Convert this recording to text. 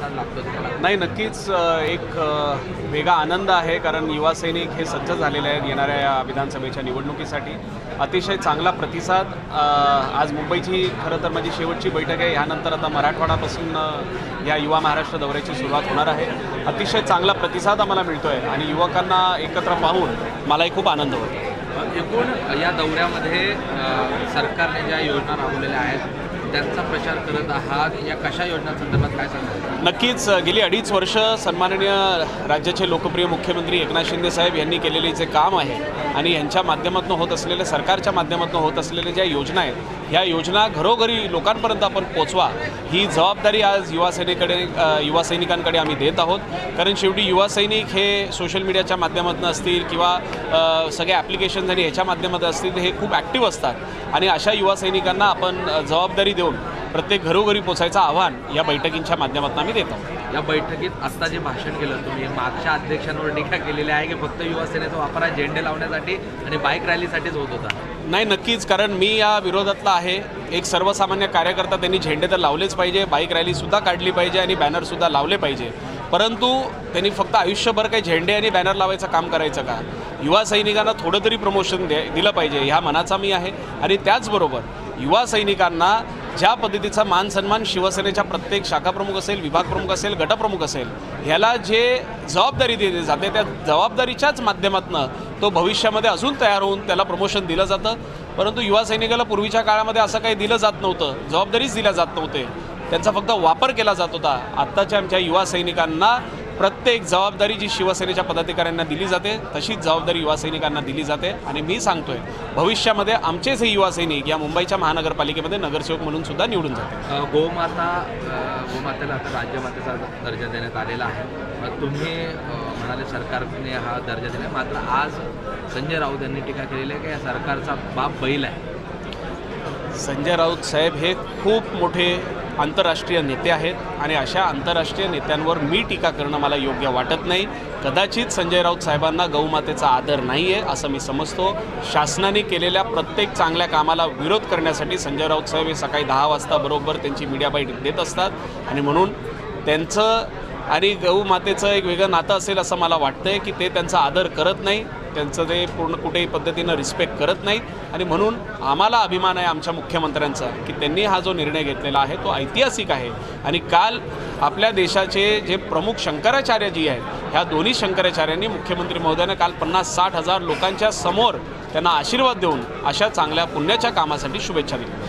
नाही नक्कीच एक वेगळा आनंद आहे कारण युवा सैनिक हे सज्ज झालेले आहेत येणाऱ्या या विधानसभेच्या निवडणुकीसाठी. अतिशय चांगला प्रतिसाद आज मुंबईची खरं तर माझी शेवटची बैठक आहे. ह्यानंतर आता मराठवाडापासून या युवा महाराष्ट्र दौऱ्याची सुरुवात होणार आहे. अतिशय चांगला प्रतिसाद आम्हाला मिळतो आहे आणि युवकांना एकत्र पाहून मलाही खूप आनंद होतो एकूण या दौऱ्यामध्ये सरकारने ज्या योजना राबवलेल्या आहेत त्यांचा प्रचार करत आहात. या कशा योजनांसंदर्भात काय सांगाल? नक्कीच गेली अडीच वर्ष सन्माननीय राज्याचे लोकप्रिय मुख्यमंत्री एकनाथ शिंदे साहेब यांनी केलेले जे काम आहे आणि यांच्या माध्यमातून होत असलेले सरकारच्या माध्यमातून होत असलेल्या ज्या योजना आहेत ह्या योजना घरोघरी लोकांपर्यंत आपण पोचवा ही जबाबदारी आज युवासैनिकडे युवा सैनिकांकडे आम्ही देत आहोत. कारण शेवटी युवा सैनिक हे सोशल मीडियाच्या माध्यमातून असतील किंवा सगळ्या सगळे ॲप्लिकेशन्स आणि ह्याच्या माध्यमातून असतील हे खूप ॲक्टिव्ह असतात. आणि अशा युवा सैनिकांना आपण जबाबदारी देऊन प्रत्येक घरोघरी पोचायचं आव्हान या बैठकींच्या माध्यमातून आम्ही देत. या बैठकीत आत्ता जे भाषण केलं तुम्ही मागच्या अध्यक्षांवर टीका केलेली आहे की फक्त युवा सेनेचा वापर हा झेंडे लावण्यासाठी आणि बाईक रॅलीसाठीच होत होता? नाही नक्कीच कारण मी या विरोधातला आहे. एक सर्वसामान्य कार्यकर्ता त्यांनी झेंडे तर लावलेच पाहिजे बाईक रॅलीसुद्धा काढली पाहिजे आणि बॅनरसुद्धा लावले पाहिजे. परंतु त्यांनी फक्त आयुष्यभर काही झेंडे आणि बॅनर लावायचं काम करायचं का? युवा सैनिकांना थोडं तरी प्रमोशन दे दिलं पाहिजे ह्या मनाचा मी आहे. आणि त्याचबरोबर युवा सैनिकांना ज्या पद्धतीचा मान सन्मान शिवसेनेच्या प्रत्येक शाखाप्रमुख असेल विभाग प्रमुख असेल गटप्रमुख असेल ह्याला जे जबाबदारी दिली जाते त्या जबाबदारीच्याच माध्यमातून तो भविष्यामध्ये अजून तयार होऊन त्याला प्रमोशन दिलं जातं. परंतु युवा सैनिकाला पूर्वीच्या काळामध्ये असं काही दिलं जात नव्हतं जबाबदारीच दिल्या जात नव्हते. त्यांचा फक्त वापर केला जात होता. आत्ताच्या आमच्या युवा सैनिकांना प्रत्येक जबाबदारी जी शिवसेनेच्या पदाधिकाऱ्यांना दिली जाते तशीच जबाबदारी युवा सैनिकांना दिली जाते. आणि मी सांगतोय भविष्यामध्ये आमचेच हे युवा सैनिक या मुंबईच्या महानगरपालिकेमध्ये नगरसेवक म्हणून सुद्धा निवडून जाते गोमाता गोमातेला आता राज्यमातेचा दर्जा देण्यात आलेला आहे. तुम्ही म्हणाले सरकारने हा दर्जा दिला मात्र आज संजय राऊत यांनी टीका केलेली आहे की या सरकारचा बाप बैल आहे. संजय राऊत साहेब हे खूप मोठे आंतरराष्ट्रीय नेते आहेत आणि अशा आंतरराष्ट्रीय नेत्यांवर मी टीका करणं मला योग्य वाटत नाही. कदाचित संजय राऊत साहेबांना गौमातेचा आदर नाही आहे असं मी समजतो. शासनाने केलेल्या प्रत्येक चांगल्या कामाला विरोध करण्यासाठी संजय राऊत साहेब हे सकाळी दहा वाजता बरोबर त्यांची मीडिया बाईट देत असतात. आणि म्हणून त्यांचं आणि गौमातेचं एक वेगळं नातं असेल असं मला वाटतं आहे की ते त्यांचा आदर करत नाही. त्यांचं ते पूर्ण कुठेही पद्धतीनं रिस्पेक्ट करत नाहीत. आणि म्हणून आम्हाला अभिमान आहे आमच्या मुख्यमंत्र्यांचा की त्यांनी हा जो निर्णय घेतलेला आहे तो ऐतिहासिक आहे. आणि काल आपल्या देशाचे जे प्रमुख शंकराचार्य जी आहेत ह्या दोन्ही शंकराचार्यांनी मुख्यमंत्री महोदयानं काल पन्नास साठ हजार लोकांच्या समोर त्यांना आशीर्वाद देऊन अशा चांगल्या पुण्याच्या कामासाठी शुभेच्छा दिल्या.